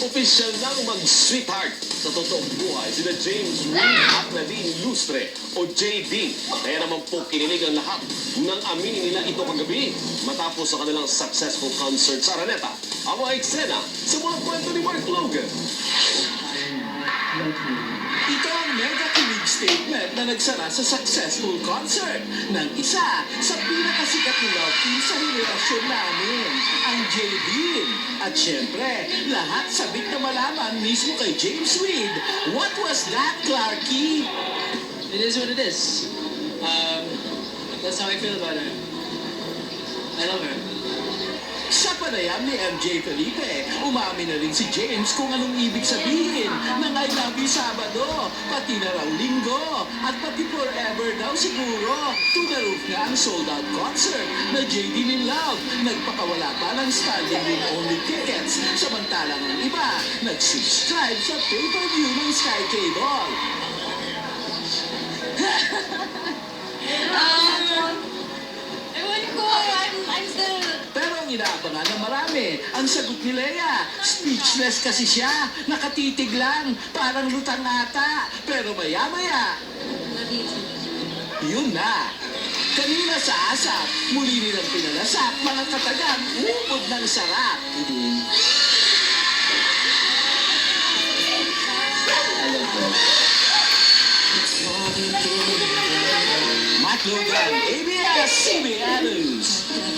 Opisyal nang mag-sweetheart sa totoong buhay sina James Reid at Nadine Lustre o JD. Kaya naman po kinilig ang lahat nang aminin nila ito kagabi matapos sa kanilang successful concert sa Araneta. Ang mga eksena sa mga kwento ni Mark Logan. Ito ang mega kilig statement na nagsara sa successful concert ng isa sa pinakasikat na love team sa henerasyon namin, ang JD. At syempre, lahat sabik na malaman mismo kay James Reid. What was that, Clarky? It is what it is. Um, that's how I feel about her. I love her. Sa panayam ni MJ Felipe, umamin na rin si James kung anong ibig sabihin ng I love you Sabado, na raw linggo, at pati forever daw siguro. To the roof nga ang sold out concert na JD in Love. Nagpakawala pa ng standing room only tickets, samantalang ang iba nag-subscribe sa pay-per-view ng Sky Cable. Ang sagot ni Leia, speechless kasi siya, nakatitig lang, parang lutang ata. Pero maya-maya, yun na. Kanina sa asap, muli nilang pinalasak mga katagang ubod ng sarap. I love her. Matt Logan, ABS-CBN News.